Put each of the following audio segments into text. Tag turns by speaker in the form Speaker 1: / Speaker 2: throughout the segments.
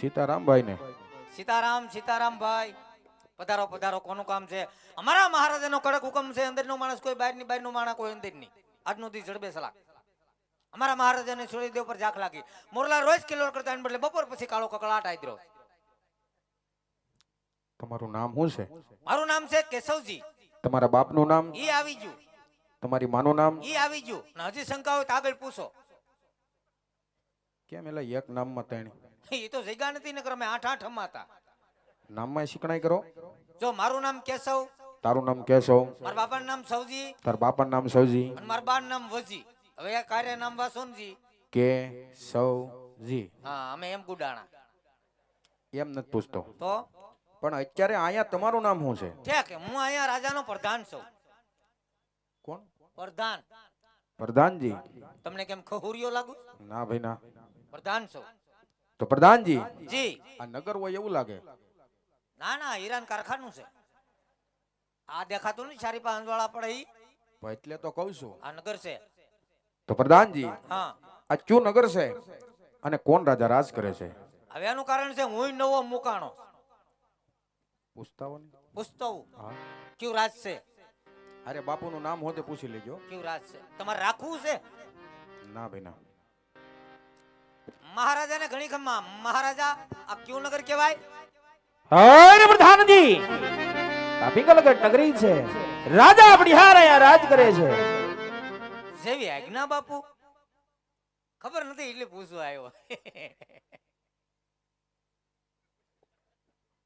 Speaker 1: સીતારામભાઈ ને
Speaker 2: સીતારામ સીતારામભાઈ પધારો પધારો કોનું કામ છે? અમારા મહારાજાનો કડક હુકમ છે અંદરનો માણસ કોઈ બહારની બહારનો માણસ કોઈ અંદર નહીં આજનો દી જડબે સલાહ. અમારા મહારાજાને સૂર્યદેવ પર ઝાંખ લાગી. મોરલા રોજ કિલોર કરતા એને બદલે બપોર પછી કાળો કકળાટ આદરો
Speaker 1: તમારું નામ શું છે?
Speaker 2: મારું નામ છે કેશવજી.
Speaker 1: તમારા બાપનું નામ?
Speaker 2: ઈ આવી ગયું.
Speaker 1: તમારી માનું નામ?
Speaker 2: ઈ આવી ગયું. હજી શંકા હોય તો આગળ પૂછો.
Speaker 1: કેમ એલા એક નામમાં ત્રણ
Speaker 2: એ તો જગ્યા નથી અમે આઠ આઠ હતા.
Speaker 1: નામમાં શિકણાઈ કરો.
Speaker 2: જો મારું નામ કેશવ
Speaker 1: તારું નામ કેશવ.
Speaker 2: મારા બાપાનું નામ સવજી
Speaker 1: તાર બાપાનું નામ સવજી.
Speaker 2: અને મારા બાનું નામ વજી. હવે આ કાર્ય નામ વાસુનજી.
Speaker 1: કે સવજી
Speaker 2: હા અમે એમ ગુડાણા.
Speaker 1: એમ નથી પૂછતો.
Speaker 2: તો?
Speaker 1: પણ અત્યારે અહીંયા તમારું નામ શું છે?
Speaker 2: ઠીક હું અહીંયા રાજાનો પ્રધાન છું.
Speaker 1: કોણ?
Speaker 2: પ્રધાન.
Speaker 1: પ્રધાનજી?
Speaker 2: તમને કેમ ખહુરિયો લાગુ?
Speaker 1: ના ભાઈ ના.
Speaker 2: પ્રધાન છું.
Speaker 1: તો પ્રધાનજી
Speaker 2: જી
Speaker 1: આ નગર હોય એવું લાગે.
Speaker 2: ના ના હીરાન કારખાનું છે. આ દેખાતું નહીં સારી પાંચ વાળા પડે
Speaker 1: એટલે તો કહું છું.
Speaker 2: આ નગર છે.
Speaker 1: તો પ્રધાનજી
Speaker 2: હા.
Speaker 1: આ ક્યુ નગર છે? અને કોણ રાજા રાજ કરે છે?
Speaker 2: હવે આનું કારણ છે હું નવો મુકાણો.
Speaker 1: પૂછતા હો ને
Speaker 2: પૂછતો હું
Speaker 1: હા.
Speaker 2: કયું રાજ છે?
Speaker 1: અરે બાપુનું નામ હોતે પૂછી લેજો.
Speaker 2: કયું રાજ છે? તમારે રાખવું છે?
Speaker 1: ના ભાઈ ના.
Speaker 2: મહારાજાને ઘણી ખમ્મા. મહારાજા આ ક્યુ નગર કહેવાય?
Speaker 3: અરે પ્રધાનજી! આ પિંગલગઢ નગરી છે. રાજા આપણી હારે આ રાજ કરે છે.
Speaker 2: જેવી આજ્ઞા બાપુ? ખબર નથી એટલે પૂછવા આવ્યો.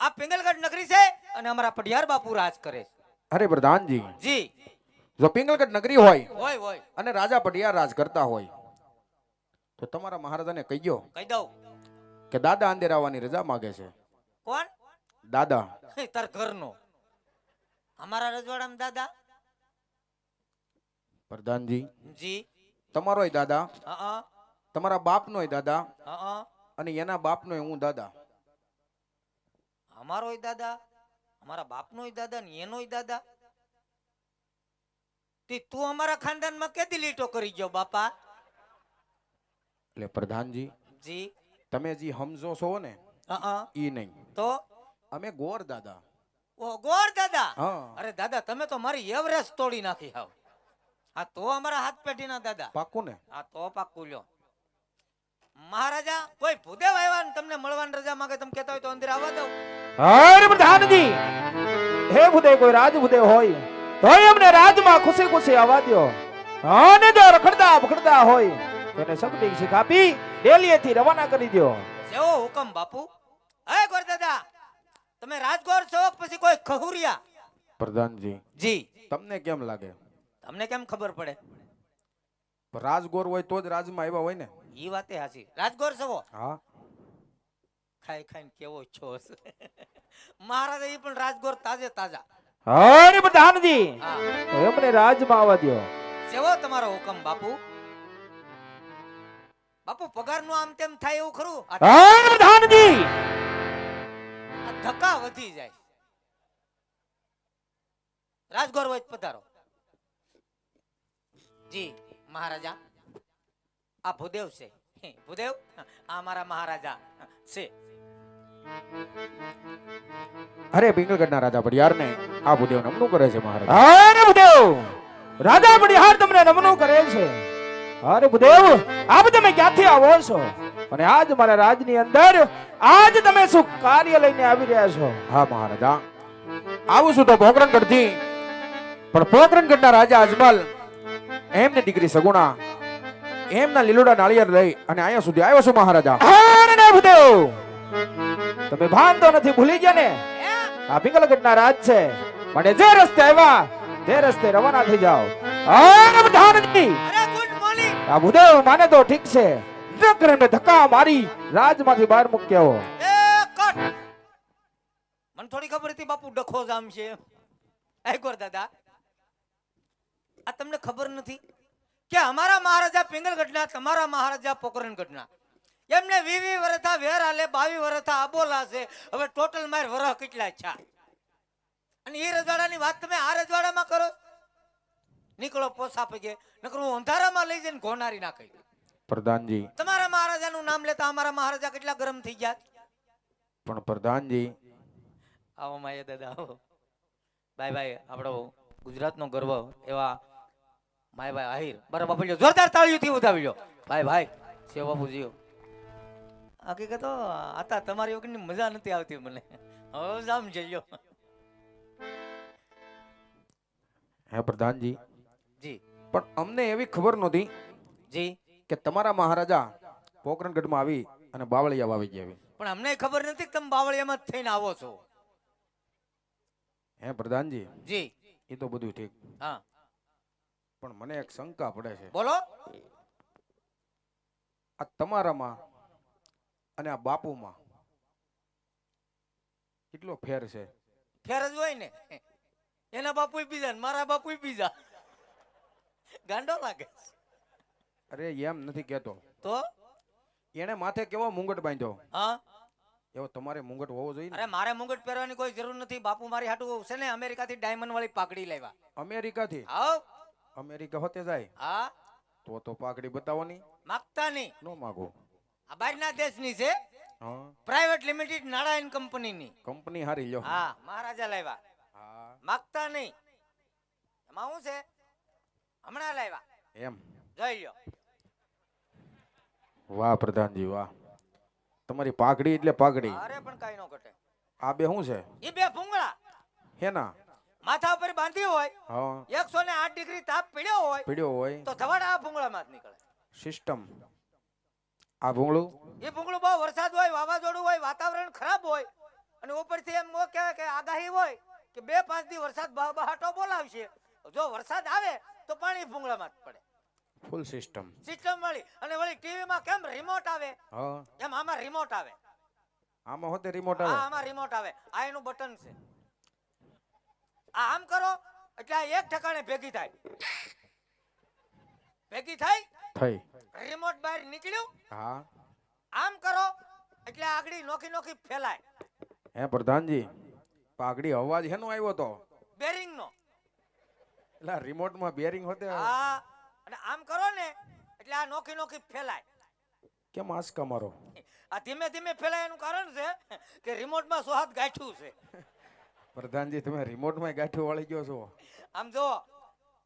Speaker 2: આ પિંગલગઢ નગરી છે અને અમારા પઢિયાર બાપુ રાજ કરે છે.
Speaker 1: અરે પ્રધાનજી.
Speaker 2: જી.
Speaker 1: જો પિંગલગઢ નગરી હોય
Speaker 2: હોય હોય.
Speaker 1: અને રાજા પઢિયાર રાજ કરતા હોય તો તમારા મહારાજાને કહીજો
Speaker 2: કહી દઉં.
Speaker 1: કે દાદા અંદર આવવાની રજા માગે છે.
Speaker 2: કોણ?
Speaker 1: દાદા.
Speaker 2: તાર ઘરનો. અમારા રજવાડામાં દાદા?
Speaker 1: પ્રધાનજી.
Speaker 2: જી.
Speaker 1: તમારોય દાદા.
Speaker 2: હા
Speaker 1: તમારા બાપનોય દાદા.
Speaker 2: હા
Speaker 1: અને એના બાપનોય હું દાદા.
Speaker 2: અમારોય દાદા અમારા બાપનોય દાદા ને એનોય દાદા. તે તું અમારા ખાનદાનમાં કેદી લીટો કરી ગયો બાપા?
Speaker 1: એટલે પ્રધાનજી
Speaker 2: જી.
Speaker 1: તમે જે સમજો છો ને ઈ નહીં.
Speaker 2: તો?
Speaker 1: અમે ગોર દાદા.
Speaker 2: ઓ ગોર દાદા? અરે દાદા તમે તો મારી એવરેસ્ટ તોડી નાખી હાવ. હા તો અમારા હાથ પેઢીના દાદા.
Speaker 1: પાકું ને?
Speaker 2: હા તો પાકું લ્યો. મહારાજા કોઈ ભૂદેવ આવ્યા ને તમને મળવાની રજા માંગે તમે કહેતા હોય તો અંદર આવવા દઉં
Speaker 3: હર પ્રધાનજી. હે ભૂદેવ કોઈ રાજ ભૂદેવ હોય તો અમને રાજમાં ખુશી ખુશી આવવા દ્યો. અને જો રખડતા ભખડતા હોય. તેને સબની શીખ આપી ડેલીએથી રવાના કરી દો
Speaker 2: જેવો હુકમ બાપુ. હે ગોર દાદા તમે રાજગોર છો પછી કોઈ ખહુરિયા?
Speaker 1: પ્રધાનજી.
Speaker 2: જી.
Speaker 1: તમને કેમ લાગે?
Speaker 2: તમને કેમ ખબર પડે?
Speaker 1: રાજગોર હોય તો જ રાજમાં આવ્યા હોય ને?
Speaker 2: ઈ વાતે હાસી રાજગોર છો?
Speaker 1: હા.
Speaker 2: ખાઈ ખાઈને કેવો છો? મહારાજા એ પણ રાજગોર તાજે તાજા.
Speaker 3: હરે પ્રધાનજી. અમને રાજમાં આવવા દ્યો.
Speaker 2: જેવો તમારો હુકમ બાપુ. બાપુ પગારનું આમ તેમ થાય એવું ખરું?
Speaker 3: પ્રધાનજી
Speaker 2: આ ધક્કા વધી જાય. રાજગોર વૈદ પધારો. જી મહારાજા. આ ભૂદેવ છે. હે, ભૂદેવ? આ મારા મહારાજા છે.
Speaker 1: અરે પિંગલગઢના રાજા પડિયાર ને આ ભૂદેવ નમનું કરે છે મહારાજા.
Speaker 3: અરે ભૂદેવ. રાજા પડિયાર તમને નમનું કરે છે. અરે બુદેવ આપ તમે ક્યાંથી આવો છો? અને આજ મારા રાજની અંદર આજ તમે શું કાર્ય લઈને આવી રહ્યા છો?
Speaker 1: હા મહારાજા. આવું છું તો પોકરણગઢથી પણ પોકરણગઢના રાજા અજમલ એમની દીકરી સગુણા એમના લીલોડા નાળિયેર લઈ અને અહીંયા સુધી આવ્યો છું મહારાજા.
Speaker 3: અરે ના ભૂદેવ! તમે ભાન તો નથી ભૂલી ગયા ને? આ પિંગલગઢના રાજ છે. પણ જે રસ્તે આવ્યા તે રસ્તે રવાના થઈ જાઓ. અરે
Speaker 2: બધાની!
Speaker 3: આ ભૂદેવ માને તો ઠીક છે. નકર એમને ધક્કા મારી રાજમાંથી બહાર મૂક્યો.
Speaker 2: એ કટ મને થોડી ખબર હતી બાપુ ડખો જામ છે. આઈકોર દાદા, આ તમને ખબર નથી કે અમારા મહારાજા પિંગલગઢના, તમારા મહારાજા પોકરણગઢના. એમને વી વી વરથા વેર હાલે, બાવી વરથા અબોલા છે. હવે ટોટલ માર વરહ કેટલા છે? અને એ રજવાડાની વાત તમે આ રજવાડામાં કરો? નીકળો પોસા પગે નકર હું અંધારામાં લઈ જઈને ઘોનારી નાખી
Speaker 1: પ્રધાનજી.
Speaker 2: તમારા મહારાજાનું નામ લેતા અમારા મહારાજા કેટલા ગરમ થઈ ગયા?
Speaker 1: પણ પ્રધાનજી.
Speaker 2: આવો માયા દાદા આવો. ભાઈ ભાઈ આપણો ગુજરાતનો ગર્વ એવા માય ભાઈ આહિર. બરાબર બાપુ જોરદાર તાળીઓથી ઉધાવી લો ભાઈ ભાઈ સેવ બાપુજીઓ હકીકત હકીકતો આતા તમારી વગરની મજા નથી આવતી મને. હવે જામ જઈ
Speaker 1: હે પ્રધાનજી.
Speaker 2: જી.
Speaker 1: પણ અમને એવી ખબર નહોતી
Speaker 2: જી.
Speaker 1: કે તમારા મહારાજા પોકરણગઢમાં આવી અને બાવળિયા વાવી ગયા
Speaker 2: પણ અમને ખબર નથી કે તમે બાવળિયામાં થઈને આવો છો.
Speaker 1: હે પ્રધાનજી?
Speaker 2: જી.
Speaker 1: એ તો બધું ઠીક.
Speaker 2: હા.
Speaker 1: પણ મને એક શંકા પડે છે.
Speaker 2: બોલો.
Speaker 1: આ તમારામાં અને આ બાપુમાં કેટલો ફેર છે?
Speaker 2: ફેર જ હોય ને. એના બાપુ બીજા ને મારા બાપુ બીજા. ગાંડો લાગે
Speaker 1: અરે એમ નથી કેતો
Speaker 2: તો?
Speaker 1: એને માથે કેવો મુંગટ બાંધ્યો?
Speaker 2: હા?
Speaker 1: એવો તમારે મુંગટ હોવો જોઈએ
Speaker 2: અરે મારે મુંગટ પહેરવાની કોઈ જરૂર નથી. બાપુ મારી હાટુ છે ને અમેરિકાથી ડાયમંડ વાળી પાકડી લાવ્યા
Speaker 1: અમેરિકાથી?
Speaker 2: આવ.
Speaker 1: અમેરિકા હોતે જાય?
Speaker 2: હા.
Speaker 1: તો તો પાકડી બતાવો ની.
Speaker 2: માગતા નહીં.
Speaker 1: નો માગો.
Speaker 2: આ બહારના દેશની છે.
Speaker 1: હા.
Speaker 2: પ્રાઇવેટ લિમિટેડ નાણાયણ કંપનીની
Speaker 1: કંપની હારી લ્યો.
Speaker 2: હા મહારાજા લાવ્યા
Speaker 1: હા.
Speaker 2: માગતા નહીં. એમાં શું છે? હમણાં લાવ્યા
Speaker 1: એમ.
Speaker 2: જોઈ લો
Speaker 1: વાહ પ્રધાનજી વાહ. તમારી પાઘડી એટલે પાઘડી.
Speaker 2: અરે પણ કઈ નો ઘટે.
Speaker 1: આ બે શું છે?
Speaker 2: એ બે ભૂંગળા.
Speaker 1: હેના?
Speaker 2: માથા ઉપર બાંધી હોય
Speaker 1: હા.
Speaker 2: એકસો ને આઠ ડિગ્રી તાપ પીડ્યો હોય
Speaker 1: પીડ્યો હોય.
Speaker 2: તો ધવાડા આ ભૂંગળામાં માં નીકળે.
Speaker 1: સિસ્ટમ. આ ભૂંગળું?
Speaker 2: એ ભૂંગળું બહુ વરસાદ હોય વાવાઝોડું હોય વાતાવરણ ખરાબ હોય અને ઉપરથી એમ કહો કે આગાહી હોય કે બે પાંચ દી વરસાદ બહ- બહાટો બોલાવશે. જો વરસાદ આવે તો પાણી ભૂંગળામાં જ પડે.
Speaker 1: ફૂલ સિસ્ટમ
Speaker 2: સિસ્ટમ વાળી. અને વળી ટીવીમાં કેમ રિમોટ આવે?
Speaker 1: હા.
Speaker 2: એમ આમાં રિમોટ આવે.
Speaker 1: આમાં હોતે રિમોટ
Speaker 2: હા
Speaker 1: આવે
Speaker 2: આમાં રિમોટ આવે. આ એનું બટન છે. આ આમ કરો એટલે આ એક ઠેકાણે ભેગી થાય. ભેગી થાય
Speaker 1: થઈ.
Speaker 2: રિમોટ બહાર નીકળ્યું?
Speaker 1: હા.
Speaker 2: આમ કરો એટલે આગળી નોખી નોખી ફેલાય.
Speaker 1: હે પ્રધાનજી પાઘડી અવાજ હેનો આવ્યો તો?
Speaker 2: બેરિંગ નો.
Speaker 1: એટલે રિમોટમાં બેરિંગ હોતે
Speaker 2: હા અને આમ કરો ને એટલે આ નોખી નોખી ફેલાય.
Speaker 1: કેમ આસકા મારો
Speaker 2: આ ધીમે ધીમે ફેલાય એનું કારણ છે કે રિમોટમાં સોહાત ગાંઠ્યું છે.
Speaker 1: પ્રધાનજી તમે રિમોટમાં ગાંઠો વાળી ગયો છો.
Speaker 2: આમ જો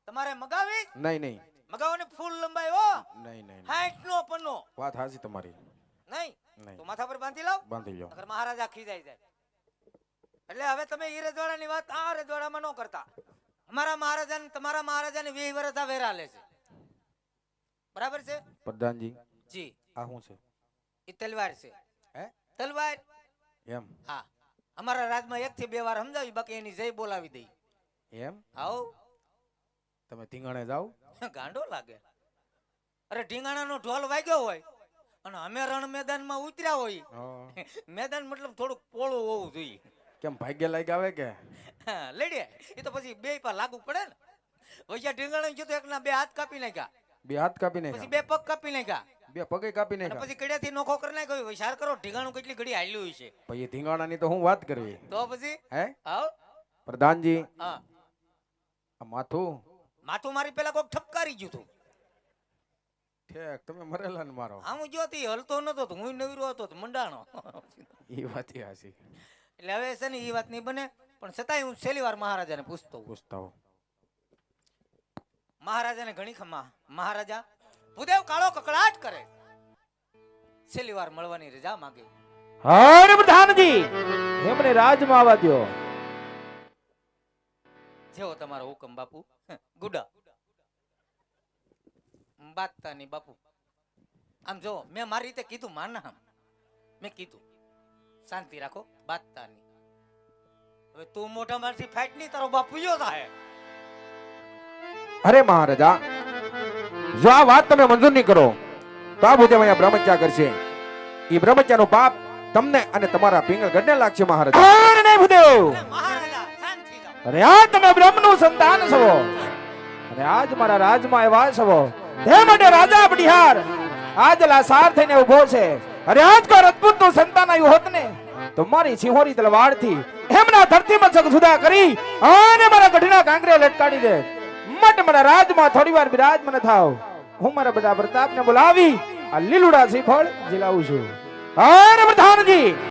Speaker 2: તમારે મગાવી?
Speaker 1: નહીં નહીં.
Speaker 2: મગાવવાની ફૂલ લંબાઈ હો.
Speaker 1: નહીં નહીં.
Speaker 2: હાઈટ નો પન્નો
Speaker 1: વાત હાજી તમારી.
Speaker 2: નહીં?
Speaker 1: નહીં.
Speaker 2: તો માથા પર બાંધી લાવ.
Speaker 1: બાંધી લો
Speaker 2: અગર મહારાજા ખીજાઈ જાય. એટલે હવે તમે ઈ રજવાડાની વાત આ રજવાડામાં ન કરતા. અમારા મહારાજાને તમારા મહારાજાને વીસ વર્ષ આ વેરા લે છે. બરાબર છે?
Speaker 1: પ્રધાનજી.
Speaker 2: જી.
Speaker 1: આ શું છે?
Speaker 2: એ તલવાર છે.
Speaker 1: હે?
Speaker 2: તલવાર?
Speaker 1: એમ?
Speaker 2: હા. અમારા રાજમાં એક થી બે વાર સમજાવી બાકી એની જય બોલાવી દઈ.
Speaker 1: એમ?
Speaker 2: આવો
Speaker 1: તમે ધીંગાણે જાઓ.
Speaker 2: ગાંડો લાગે. અરે ઢીંગાણાનો ઢોલ વાગ્યો હોય અને અમે રણ મેદાનમાં ઉતર્યા હોય. મેદાન મતલબ થોડુંક પોળું હોવું જોઈએ.
Speaker 1: કેમ ભાગ્ય લાગ્યા આવે કે?
Speaker 2: હા, લડ્યા એ તો પછી બે પર લાગુ પડે ને. વૈયા ઢીંગણ તો એકના બે હાથ કાપી નાખ્યા.
Speaker 1: બે હાથ કાપી
Speaker 2: પછી
Speaker 1: નાખ્યા
Speaker 2: બે પગ કાપી નાખ્યા.
Speaker 1: બે પગે કાપી નાખ્યા.
Speaker 2: પછી કડિયાથી નોખો કરી નાખ્યો. વિચાર કરો ઢીંગાણું કેટલી ઘડી હાલ્યું છે.
Speaker 1: પછી ઢીંગાણાની તો હું વાત કરવી.
Speaker 2: તો પછી?
Speaker 1: હે?
Speaker 2: આવ
Speaker 1: પ્રધાનજી
Speaker 2: હા.
Speaker 1: આ માથું.
Speaker 2: માથું મારી પેલા કોક ઠપકારી ગયું તું.
Speaker 1: ઠેક તમે મરેલા ને મારો.
Speaker 2: આમ જોતી હલતો નતો હું નવીરો હતો મંડાણો.
Speaker 1: એ વાત હાસી
Speaker 2: એટલે હવે છે ને એ વાત નહીં બને. પણ છતાંય હું છેલ્લી વાર મહારાજાને પૂછતો.
Speaker 1: પૂછતા હો
Speaker 2: મહારાજાને ઘણી ખમા. મહારાજા ભૂદેવ કાળો કકડાટ કરે. છેલ્લી વાર મળવાની રજા માંગે.
Speaker 3: હર પ્રધાનજી એમને રાજમાં આવવા દો
Speaker 2: જેવો તમારો હુકમ બાપુ. ગુડા. બાતતાની બાપુ. આમ જો મેં મારી રીતે કીધું માના મેં કીધું શાંતિ રાખો બાતતાની હવે તું મોટા માંથી ફાઈટ નહીં તારો બાપ પૂજ્યો થાય.
Speaker 1: અરે મહારાજા જો આ વાત તમે મંજૂર નહીં કરો તો આ ભૂદેવ અહીંયા બ્રહ્મચર્યા કરશે. એ બ્રહ્મચર્યાનું પાપ તમને અને તમારા પિંગલ ગઢને લાગશે મહારાજા.
Speaker 3: નહીં ભૂદેવ!
Speaker 2: અરે મહારાજા શાંત થઈ જાઓ.
Speaker 3: અરે આ તમે બ્રહ્મનું સંતાન છો. અને આજ મારા રાજમાં એવા છો. હે માટે રાજા બડિહાર આજ લાસાર થઈને ઊભો છે. અરે આજ કો રજપૂતનું સંતાન આવ્યું હોત ને તો મારી સિંહોરી તલવારથી એમના ધરતીમાં સુધા કરી અને મારા ગઢના કાંગરે લટકાડી દે. મટ મારા રાજમાં થોડી વાર બિરાજમાન થાવ. હું મારા બધા પ્રતાપને બોલાવી આ લીલુડા શ્રીફળ જીલાવું છું. અરે પ્રધાનજી!